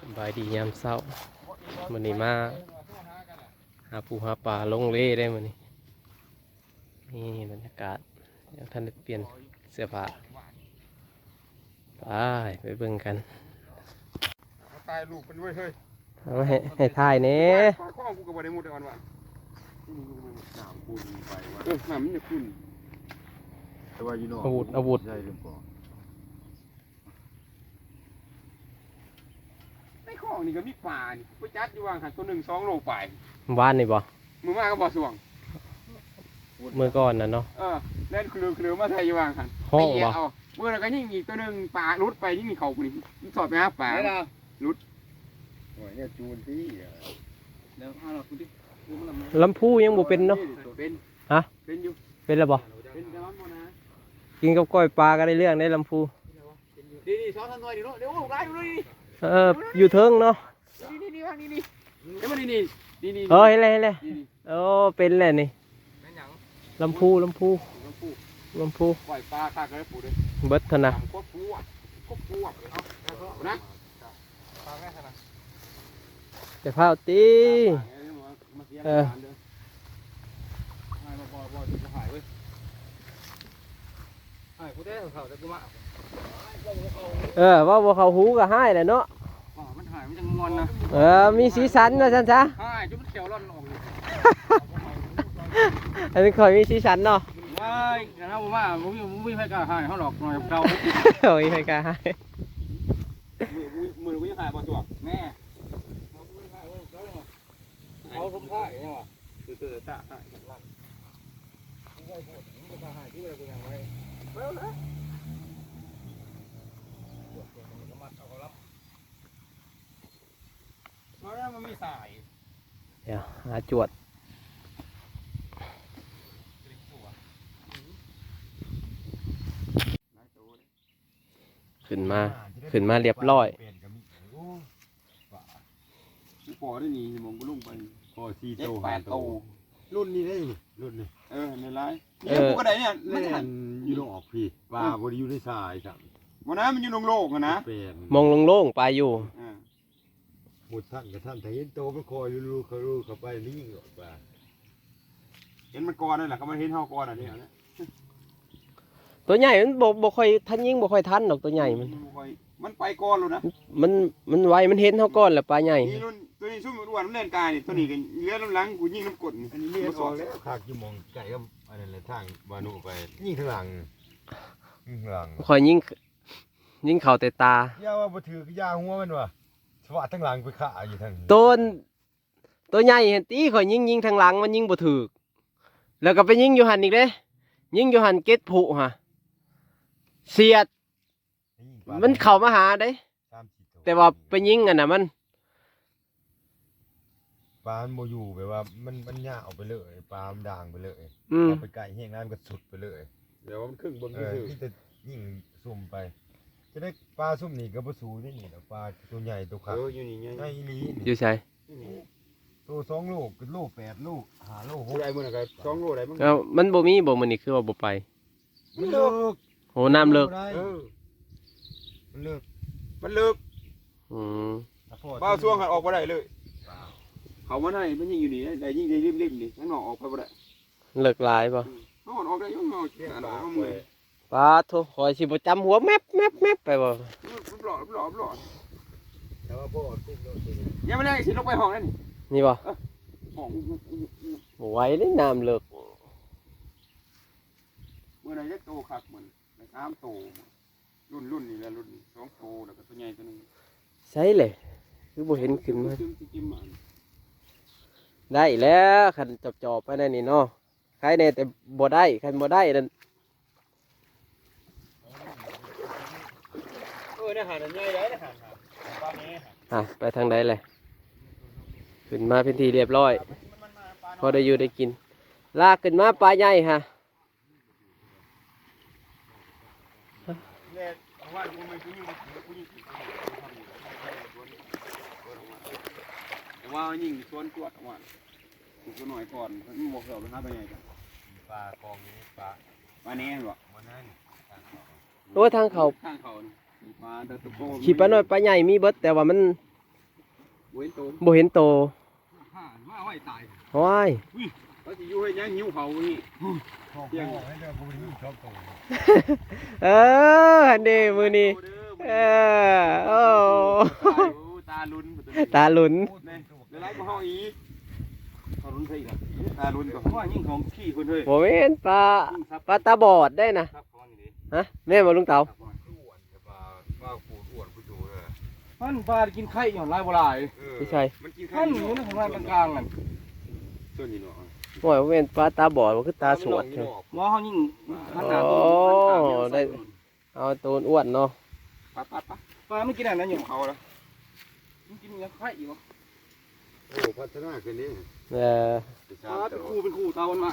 สบายดียามเช้ามันนี้มาหาปูหาปลาลงเล่ได้มันนี้นี่บรรยากาศเดี๋ยวท่านได้เปลี่ยนเสื้อผ้าไปไปเบิ่งกันตายลูกเป็นเว้ยเฮ้ยเอาให้ให้ถ่ายเน่ข้อข้อกูก็บ่ได้หมดวันวันน้ำคุณไปว่าเออน้ำมันจะคุณแต่ว่าอยู่นอกอาวุธอาวุธใช่หรือเปล่า นข้องนี่ก็มีปลานี่ไปจัดอยู่วางหันตัวหนึ่งสองโลไปบ้านนี่บ่มือมาก็บ่สวงเมื่อก่อนนะเนาะเออเล่นคลือคลือมาไทยอยู่วางหันห้องไปบ่เาเมื่อแล้วก็ยิ่งอีกตัวหนึ่งปลาลุดไปยิ่งมีเขาคนนี้สอดไปหาปลาโอ้ยเนี่ยจูนที่อะเดี๋ยวเอาเราคุณดิดูมันละลำพูยังบ่เป็นเนาะเป็นฮะเป็นอยู่เป็นแล้วบ่เป็นแต่ว่าบ่นะกินกับก้อยปลาก็ได้เรื่องได้ลำพูดีดีซ้อนทันหน่อยดิเนาะเดี๋ยวลูกไล่ดูดิเอออยู่เทิงเนาะนี่นี่นี่วางนี่นี่เดี๋ยวมานี่นี่นี่นี่เออเห็นเลยเห็นเลยนี่นี่โอ้เป็นแหละนี่แม่นหยังลำพูลำพูน้ำปูลำพูปล่อยปลาคากระปูเลยเบิดเท่านะควบคู่อะควบคู่อะเอานะปลาแม่ขนาดจะพาตี เออให้มาบ่บ่จะหายเว้ยหายกูได้ของเขาแต่กูมา เออว่าบ่เขาหูก็ให้แหละเนาะอ๋อมันหายมันจะงอนนะเออมีสีสันว่าซั่นซะหายจนมันเขียวร่อนออกเลยอันนี้ค่อยมีสีสันเนาะว้ายแต่ถ้าผมว่าผมยังไม่ให้กล้าหายเขาหลอกหน่อยเราโอ้ยใครกล้าให้มือมือยังหายบ่ตัวแม่เอาผมพ่ายเนี่ยวะคือคือตาหายเอาแล้ว มันมีสายเดี๋ยวหาจวดขึ้นมาขึ้นมาเรียบร้อยเปลี่ยนก็มีโอ้ป่าปอได้นี่มองก็ลุ่งไปพอสี่เจ็ดโตแปห้าดโตโตรุ่นนี้ได้นี่รุ่นนี้เออในร้ายเอเนี่ยอกูก็ได้เนี่ยเล่ไม่ทันนอยู่นอกพี่ป่าบริอยู่ในทรายครับวันนั้นมันอยู่ลงโลกอะนะเปลี่ยนมองโล่งๆไปอยู่อ่า หมดท่านกับท่านแต่เห็นโตมันคอยรู้ๆเขารู้เข้าไปนี่ยิ่งออกป่าเห็นมันก่อนนั่นแหละเขามาเห็นเฮาก่อนอะเนี่ยนะตัวใหญ่มันบ่บ่ค่อยทันยิงบ่ค่อยทันดอกตัวใหญ่มันค่อยมันไปก่อนเลยนะมันมันไวมันเห็นเท่าก้อนแหละปลาใหญ่นี่รุ่นตัวนี้ซุ่มอ้วนมันเล่นกายนี่ตัวนี้ก็เลี้ยน้ำหลังกูยิงน้ำกดอันนี้เลียนออกแล้วขากอยู่มองไก่ก็อันนั้นแหละทางวานุไปยิ่งข้างหลังยิ่งข้างหลังค่อยยิงยิงเข่าแต่ตาย่าว่าบ่ถือยาหัวมันว่ะส วัสดทั้งหลังไปขาอยู่ทางตัวตัวใหญ่เห็นตีข่อยยิงยิงทางหลังมันยิงบ่ถูกแล้วก็ไปยิงอยู่หันอีกเด้ยิงอยู่หันเก็ตผุฮะเสียด มันเข้ามาหาเด้สามสี่แต่ว่าไปยิงอะน่ะมัน ปลามันโมอยู่แบบว่า มันมันย่าออกไปเลยปลามันด่างไปเลยอืม เอาไปไก่แห้งน้ำก็สุดไปเลยเดี๋ยวมันครึ่งบนเออนี่จะยิ่งซุ่มไป จะได้ปลาซุ่มนี่ก็บ่สูนี่นี่แหละปลาตัวใหญ่ตัวเอขาออยู่นี่ไงไอ้อีหลีอนี่ยู่ใช่ตัวสองลูกเป็นลูกแปดลูกหาลูกหกูกได้มื้อนั้นก็สองโลได้มั้งแล้วมันบ่มีบ่มื้อนี้คือว่าบ่ไปมันเลิกโหน้ำเลิกเออมันเลิกมันเลิกอืมเป้าช่วงหันออกบ่ได้เลยเขามาได้มันยิงอยู่นี่ได้ยิงได้ริมๆนี่ข้างนอกออกไปบ่ได้เลิกหลายบ่เฮาออกได้ยังเฮาแค่อันเอามือ ปลาโทข่อยสิบ่จำหัวแมบแมบแมบไปบ่ปลอดปลอดปลอดแต่ว่าพ่อตุ้มโดนยังไม่ได้สิลงไปห้องนั่นนี่บ่ห้องไหวเลยน้ำเลิกเมื่อใดจะโตคักเหมือนสามโตรุ่นรุ่นนี่แหละรุ่นสองโตแล้วก็ตัวใหญ่ตัวนึงใช่เลยคือบ่เห็นขึ้นมาได้แล้วคันจอบๆไปนั่นนี่เนาะใครแน่แต่บ่ได้คันบ่ได้นั่น เออเนี่ยหาหน่อยใหญ่ๆนะหาปลาเนี้อะไปทางใดเลยขึ้นมาเป็นทีเรียบร้อย พอได้อยู่ได้กิน ลากขึ้นมาปลาใหญ่ฮะเนี่ยว่ากูไม่กูยิงกูยิงว่ายิงสวนกวดว่ากูก็หน่อยก่อนมันบอกเราไปหาไปไงกันปลากองนี้ปลาปลาเนี้บ่มันนั่นโอ้ยทางเขาข้างเขา ปลาตะโกขี่ปลาน้อยปลาใหญ่มีเบิดแต่ว่ามันเว้นโตบ่เห็นโตห่ามาไว้ตายว้ายเขาจะอยู่ให้ยังหิวเขานี่เที่ยงให้เด้อกูนี่ชอบโตเอออันนี้มือนี้เออโอ้ตาลุ้นตาหลุนเนี่ยเดี๋ยวไล่มาห้องอีกตาลุ้นใช่ครับตาลุ้นก่อนว่ายิ่งของขี้คนเฮ้ยผมเห็นปลาปลาตาบอดได้นะครับของอย่างนี้ฮะแม่มาลุงเต๋า อ้วนแต่ปลาปลาปูอ้วนผู้จูเด้อ มันปลากินไข่หย่อนลายบ่ลายเออพี่ชัย มันกินไข่อยู่ในของลายกลางๆนั่นส่วนนี้เนาะโอ้ยผมเห็นปลาตาบอดมันคือตาสวดเถเถอะว่าเขายิ่งขนาดโอ้ได้ เอาตัวอ้วนเนาะปลาปลาปลาปลาไม่กินอะไรนะอยู่เขาแล้วมันกินยังไข่อยู่โอ้พัฒนาขึ้นนี่เออ ไปปสาลามตัเป็นวคู่เป็นคู่เตามันมา